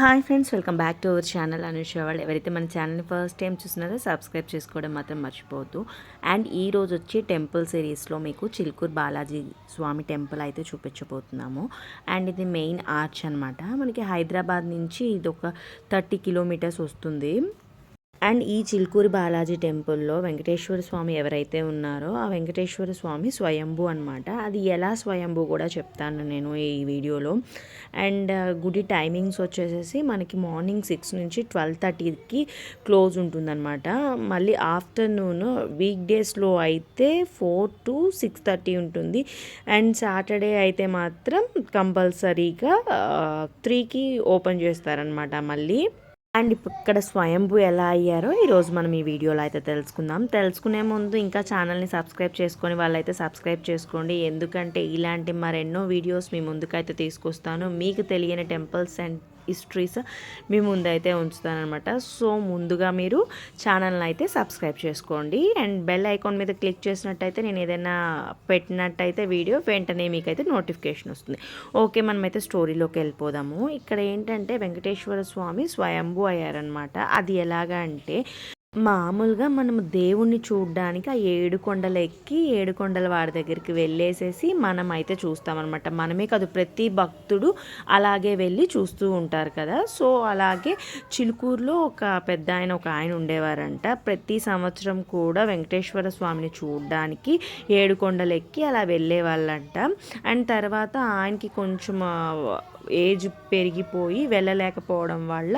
Hi friends welcome back to our channel. Anusha వాళ్ళు ఎవరైతే మన ఛానల్ని ఫస్ట్ టైం చూస్తున్నారో సబ్స్క్రైబ్ చేసుకోవడం మాత్రం మర్చిపోవద్దు. అండ్ ఈ రోజు వచ్చి టెంపుల్ సిరీస్లో మీకు చిలుకూరు బాలాజీ స్వామి టెంపుల్ అయితే చూపించబోతున్నాము. అండ్ ఇది మెయిన్ ఆర్చ్ అనమాట మనకి హైదరాబాద్ నుంచి ఇది ఒక థర్టీ కిలోమీటర్స్ వస్తుంది. అండ్ ఈ చిల్కూరి బాలాజీ టెంపుల్లో వెంకటేశ్వర స్వామి ఎవరైతే ఉన్నారో ఆ వెంకటేశ్వర స్వామి స్వయంభూ అనమాట అది ఎలా స్వయంభూ కూడా చెప్తాను నేను ఈ వీడియోలో. అండ్ uh, గుడి టైమింగ్స్ వచ్చేసేసి మనకి మార్నింగ్ సిక్స్ నుంచి ట్వెల్వ్ థర్టీకి క్లోజ్ ఉంటుందన్నమాట. మళ్ళీ ఆఫ్టర్నూన్ వీక్ డేస్లో అయితే ఫోర్ టు సిక్స్ థర్టీ ఉంటుంది. అండ్ సాటర్డే అయితే మాత్రం కంపల్సరీగా uh, త్రీకి ఓపెన్ చేస్తారనమాట మళ్ళీ. అండ్ ఇప్పుడు ఇక్కడ స్వయంభూ ఎలా అయ్యారో ఈరోజు మనం ఈ వీడియోలో అయితే తెలుసుకుందాం. తెలుసుకునే ముందు ఇంకా ఛానల్ని సబ్స్క్రైబ్ చేసుకొని వాళ్ళైతే సబ్స్క్రైబ్ చేసుకోండి. ఎందుకంటే ఇలాంటి మరెన్నో వీడియోస్ మీ ముందుకైతే తీసుకొస్తాను. మీకు తెలియని టెంపుల్స్ అండ్ హిస్టరీస్ మీ ముందైతే ఉంచుతానమాట సో ముందుగా మీరు ఛానల్ని అయితే సబ్స్క్రైబ్ చేసుకోండి. అండ్ బెల్ ఐకాన్ మీద క్లిక్ చేసినట్టయితే నేను ఏదైనా పెట్టినట్టయితే వీడియో వెంటనే మీకైతే నోటిఫికేషన్ వస్తుంది. ఓకే మనమైతే స్టోరీలోకి వెళ్ళిపోదాము. ఇక్కడ ఏంటంటే వెంకటేశ్వర స్వామి స్వయంభూ అయ్యారనమాట అది ఎలాగా అంటే మామూలుగా మనము దేవుణ్ణి చూడడానికి ఆ ఏడు కొండలు ఎక్కి ఏడు కొండల వాడి దగ్గరికి వెళ్ళేసేసి మనం అయితే చూస్తామన్నమాట. మనమే కాదు ప్రతి భక్తుడు అలాగే వెళ్ళి చూస్తూ ఉంటారు కదా. సో అలాగే చిలుకూరులో ఒక పెద్ద ఆయన ఒక ఆయన ఉండేవారంట. ప్రతి సంవత్సరం కూడా వెంకటేశ్వర స్వామిని చూడడానికి ఏడు కొండలు ఎక్కి అలా వెళ్ళేవాళ్ళంట. అండ్ తర్వాత ఆయనకి కొంచెం ఏజ్ పెరిగిపోయి వెళ్ళలేకపోవడం వల్ల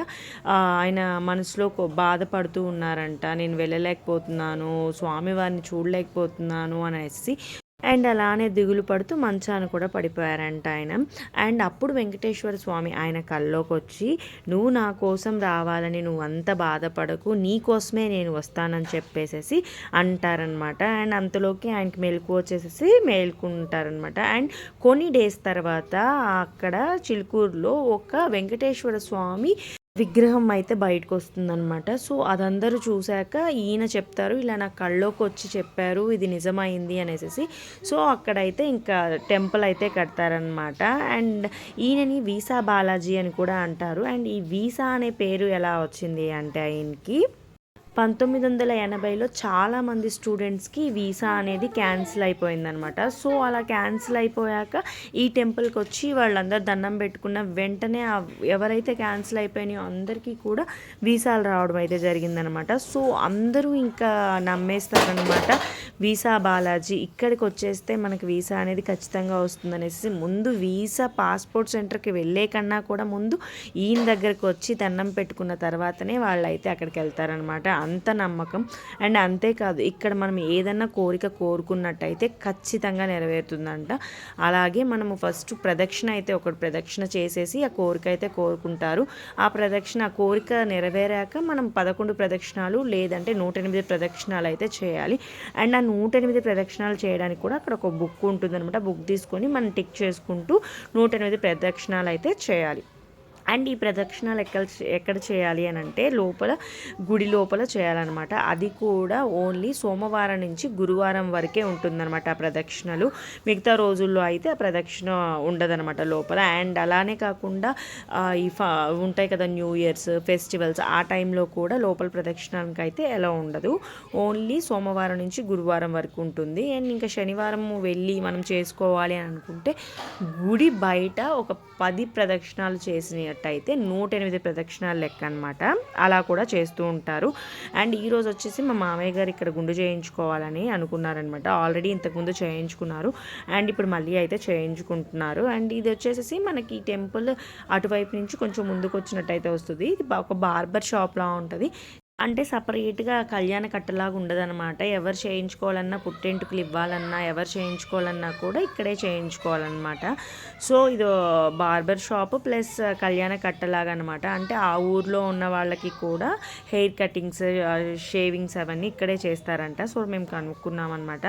ఆయన మనసులో బాధపడుతూ ఉన్నారంట. నేను వెళ్ళలేకపోతున్నాను స్వామివారిని చూడలేకపోతున్నాను అనేసి అండ్ అలానే దిగులు పడుతూ మంచాన్ని కూడా పడిపోయారంట ఆయన. అండ్ అప్పుడు వెంకటేశ్వర స్వామి ఆయన కల్లోకి వచ్చి నువ్వు నా కోసం రావాలని నువ్వు అంత బాధపడకు నీ కోసమే నేను వస్తానని చెప్పేసేసి అంటారనమాట అండ్ అంతలోకి ఆయనకి మెలకు వచ్చేసేసి మేల్కుంటారనమాట అండ్ కొన్ని డేస్ తర్వాత అక్కడ చిలుకూరులో ఒక వెంకటేశ్వర స్వామి విగ్రహం అయితే బయటకు వస్తుందన్నమాట సో అదందరూ చూశాక ఈయన చెప్తారు ఇలా నా కళ్ళలోకి వచ్చి చెప్పారు ఇది నిజమైంది అనేసి సో అక్కడైతే ఇంకా టెంపుల్ అయితే కడతారనమాట అండ్ ఈయనని వీసా బాలాజీ అని కూడా అంటారు. అండ్ ఈ వీసా అనే పేరు ఎలా వచ్చింది అంటే ఆయనకి పంతొమ్మిది వందల ఎనభైలో చాలామంది స్టూడెంట్స్కి వీసా అనేది క్యాన్సిల్ అయిపోయిందనమాట. సో అలా క్యాన్సిల్ అయిపోయాక ఈ టెంపుల్కి వచ్చి వాళ్ళందరూ దండం పెట్టుకున్న వెంటనే ఎవరైతే క్యాన్సిల్ అయిపోయినాయో అందరికీ కూడా వీసాలు రావడం అయితే జరిగిందనమాట. సో అందరూ ఇంకా నమ్మేస్తారనమాట వీసా బాలాజీ ఇక్కడికి వచ్చేస్తే మనకి వీసా అనేది ఖచ్చితంగా వస్తుందనేసి. ముందు వీసా పాస్పోర్ట్ సెంటర్కి వెళ్ళే కన్నా కూడా ముందు ఈయన దగ్గరకు వచ్చి దండం పెట్టుకున్న తర్వాతనే వాళ్ళు అయితే అక్కడికి వెళ్తారనమాట అంత నమ్మకం. అండ్ అంతేకాదు ఇక్కడ మనం ఏదన్నా కోరిక కోరుకున్నట్టయితే ఖచ్చితంగా నెరవేరుతుందంట. అలాగే మనము ఫస్ట్ ప్రదక్షిణ అయితే ఒకటి ప్రదక్షిణ చేసేసి ఆ కోరిక అయితే కోరుకుంటారు. ఆ ప్రదక్షిణ ఆ కోరిక నెరవేరాక మనం పదకొండు ప్రదక్షిణాలు లేదంటే నూట ఎనిమిది ప్రదక్షిణాలు అయితే చేయాలి. అండ్ ఆ నూట ఎనిమిది ప్రదక్షిణాలు చేయడానికి కూడా అక్కడ ఒక బుక్ ఉంటుందన్నమాట. బుక్ తీసుకొని మనం టిక్ చేసుకుంటూ నూట ఎనిమిది ప్రదక్షిణాలు అయితే చేయాలి. అండ్ ఈ ప్రదక్షిణాలు ఎక్కడ ఎక్కడ చేయాలి అని అంటే లోపల గుడి లోపల చేయాలన్నమాట. అది కూడా ఓన్లీ సోమవారం నుంచి గురువారం వరకే ఉంటుందన్నమాట ఆ ప్రదక్షిణలు. మిగతా రోజుల్లో అయితే ఆ ప్రదక్షిణ ఉండదన్నమాట లోపల. అండ్ అలానే కాకుండా ఈ ఉంటాయి కదా న్యూ ఇయర్స్ ఫెస్టివల్స్ ఆ టైంలో కూడా లోపల ప్రదక్షిణానికి అయితే ఎలా ఉండదు. ఓన్లీ సోమవారం నుంచి గురువారం వరకు ఉంటుంది. అండ్ ఇంకా శనివారం వెళ్ళి మనం చేసుకోవాలి అని అనుకుంటే గుడి బయట ఒక పది ప్రదక్షిణాలు చేసిన చూసుకున్నట్టయితే నూట ఎనిమిది ప్రదక్షిణాలు లెక్క అనమాట అలా కూడా చేస్తూ ఉంటారు. అండ్ ఈరోజు వచ్చేసి మా మామయ్య గారు ఇక్కడ గుండు చేయించుకోవాలని అనుకున్నారనమాట. ఆల్రెడీ ఇంతకుముందు చేయించుకున్నారు. అండ్ ఇప్పుడు మళ్ళీ అయితే చేయించుకుంటున్నారు. అండ్ ఇది వచ్చేసి మనకి టెంపుల్ అటువైపు నుంచి కొంచెం ముందుకు వచ్చినట్టయితే వస్తుంది. ఇది ఒక బార్బర్ షాప్లా ఉంటుంది. అంటే సపరేట్గా కళ్యాణ కట్టలాగా ఉండదనమాట ఎవరు చేయించుకోవాలన్నా పుట్టెంటుకులు ఇవ్వాలన్నా ఎవరు చేయించుకోవాలన్నా కూడా ఇక్కడే చేయించుకోవాలన్నమాట. సో ఇది బార్బర్ షాప్ ప్లస్ కళ్యాణ కట్టలాగా అనమాట అంటే ఆ ఊర్లో ఉన్న వాళ్ళకి కూడా హెయిర్ కటింగ్స్ షేవింగ్స్ అవన్నీ ఇక్కడే చేస్తారంట. సో మేము కనుక్కున్నాం అనమాట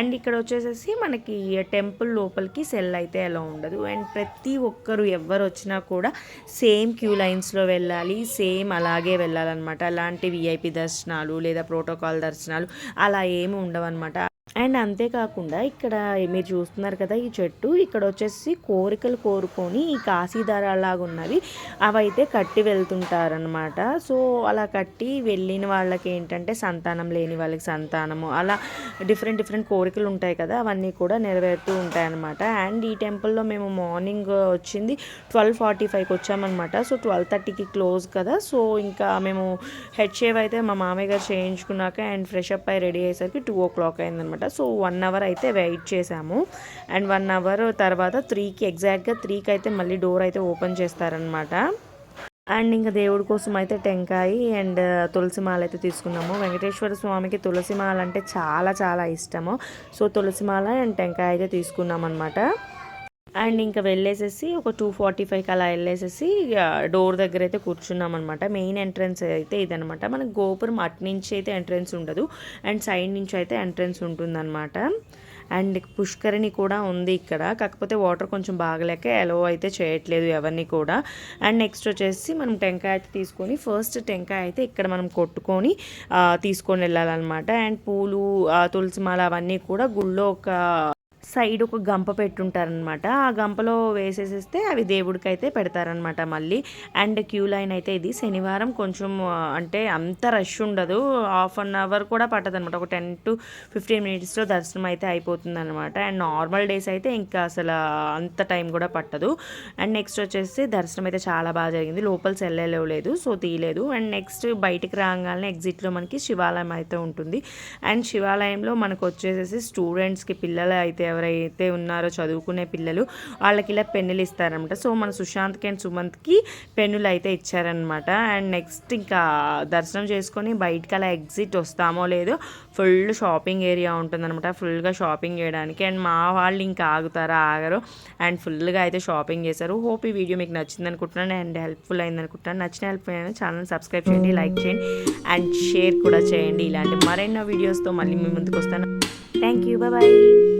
అండ్ ఇక్కడ వచ్చేసేసి మనకి టెంపుల్ లోపలికి సెల్ అయితే ఎలా ఉండదు. అండ్ ప్రతి ఒక్కరు ఎవరు వచ్చినా కూడా సేమ్ క్యూ లైన్స్లో వెళ్ళాలి సేమ్ అలాగే వెళ్ళాలన్నమాట. అలాంటి విఐపి దర్శనాలు లేదా ప్రోటోకాల్ దర్శనాలు అలా ఏమి ఉండవన్నమాట. అండ్ అంతేకాకుండా ఇక్కడ మీరు చూస్తున్నారు కదా ఈ చెట్టు ఇక్కడ వచ్చేసి కోరికలు కోరుకొని ఈ కాశీదారాలాగా ఉన్నవి అవైతే కట్టి వెళ్తుంటారనమాట సో అలా కట్టి వెళ్ళిన వాళ్ళకి ఏంటంటే సంతానం లేని వాళ్ళకి సంతానము అలా డిఫరెంట్ డిఫరెంట్ కోరికలు ఉంటాయి కదా అవన్నీ కూడా నెరవేరుతూ ఉంటాయన్నమాట. అండ్ ఈ టెంపుల్లో మేము మార్నింగ్ వచ్చింది ట్వెల్వ్ ఫార్టీ ఫైవ్కి వచ్చామన్నమాట. సో ట్వెల్వ్ థర్టీకి క్లోజ్ కదా. సో ఇంకా మేము హెడ్ షేవ్ అయితే మా మామయ్య గారు చేయించుకున్నాక అండ్ ఫ్రెష్ అప్ అయి రెడీ అయ్యేసరికి టూ ఓ క్లాక్ అయిందనమాట సో వన్ అవర్ అయితే వెయిట్ చేసాము. అండ్ వన్ అవర్ తర్వాత త్రీకి ఎగ్జాక్ట్గా త్రీకి అయితే మళ్ళీ డోర్ అయితే ఓపెన్ చేస్తారనమాట అండ్ ఇంకా దేవుడి కోసం అయితే టెంకాయ అండ్ uh, తులసి మాల అయితే తీసుకున్నాము. వెంకటేశ్వర స్వామికి తులసి మాల అంటే చాలా చాలా ఇష్టము. సో తులసి మాల అండ్ టెంకాయ అయితే తీసుకున్నాం అనమాట అండ్ ఇంకా వెళ్ళేసేసి ఒక టూ ఫార్టీ ఫైవ్కి అలా వెళ్ళేసేసి డోర్ దగ్గర అయితే కూర్చున్నాం అనమాట మెయిన్ ఎంట్రన్స్ అయితే ఇదనమాట మనకు గోపురం అటు నుంచి అయితే ఎంట్రన్స్ ఉండదు. అండ్ సైడ్ నుంచి అయితే ఎంట్రన్స్ ఉంటుందన్నమాట. అండ్ పుష్కరిణి కూడా ఉంది ఇక్కడ. కాకపోతే వాటర్ కొంచెం బాగలేక ఎలో అయితే చేయట్లేదు ఎవరిని కూడా. అండ్ నెక్స్ట్ వచ్చేసి మనం టెంకాయ అయితే తీసుకొని ఫస్ట్ టెంకాయ అయితే ఇక్కడ మనం కొట్టుకొని తీసుకొని వెళ్ళాలన్నమాట. అండ్ పూలు తులసిమాల తులసి మాల అవన్నీ కూడా గుళ్ళో ఒక సైడ్ ఒక గంప పెట్టుంటారనమాట ఆ గంపలో వేసేసేస్తే అవి దేవుడికి అయితే పెడతారనమాట మళ్ళీ. అండ్ క్యూ లైన్ అయితే ఇది. శనివారం కొంచెం అంటే అంత రష్ ఉండదు. హాఫ్ అన్ అవర్ కూడా పట్టదు అనమాట ఒక టెన్ టు ఫిఫ్టీన్ మినిట్స్లో దర్శనం అయితే అయిపోతుంది అనమాట అండ్ నార్మల్ డేస్ అయితే ఇంకా అసలు అంత టైం కూడా పట్టదు. అండ్ నెక్స్ట్ వచ్చేసి దర్శనం అయితే చాలా బాగా జరిగింది. లోపల లేదు సో తీయలేదు. అండ్ నెక్స్ట్ బయటికి రాగానే ఎగ్జిట్లో మనకి శివాలయం అయితే ఉంటుంది. అండ్ శివాలయంలో మనకు వచ్చేసేసి స్టూడెంట్స్కి పిల్లలు అయితే ఎవరైతే ఉన్నారో చదువుకునే పిల్లలు వాళ్ళకి ఇలా పెన్నులు ఇస్తారనమాట. సో మన సుశాంత్కి అండ్ సుమంత్కి పెన్నులు అయితే ఇచ్చారనమాట. అండ్ నెక్స్ట్ ఇంకా దర్శనం చేసుకొని బయటకు అలా ఎగ్జిట్ వస్తామో లేదో ఫుల్ షాపింగ్ ఏరియా ఉంటుందన్నమాట ఫుల్గా షాపింగ్ చేయడానికి. అండ్ మా వాళ్ళు ఇంకా ఆగుతారా ఆగరు. అండ్ ఫుల్గా అయితే షాపింగ్ చేశారు. హోప్ ఈ వీడియో మీకు నచ్చింది అనుకుంటున్నాను. అండ్ హెల్ప్ఫుల్ అయింది అనుకుంటున్నాను. నచ్చిన హెల్ప్ అయిన ఛానల్ సబ్స్క్రైబ్ చేయండి లైక్ చేయండి. అండ్ షేర్ కూడా చేయండి. ఇలాంటి మరెన్నో వీడియోస్తో మళ్ళీ మీ ముందుకు వస్తాను. Thank you bye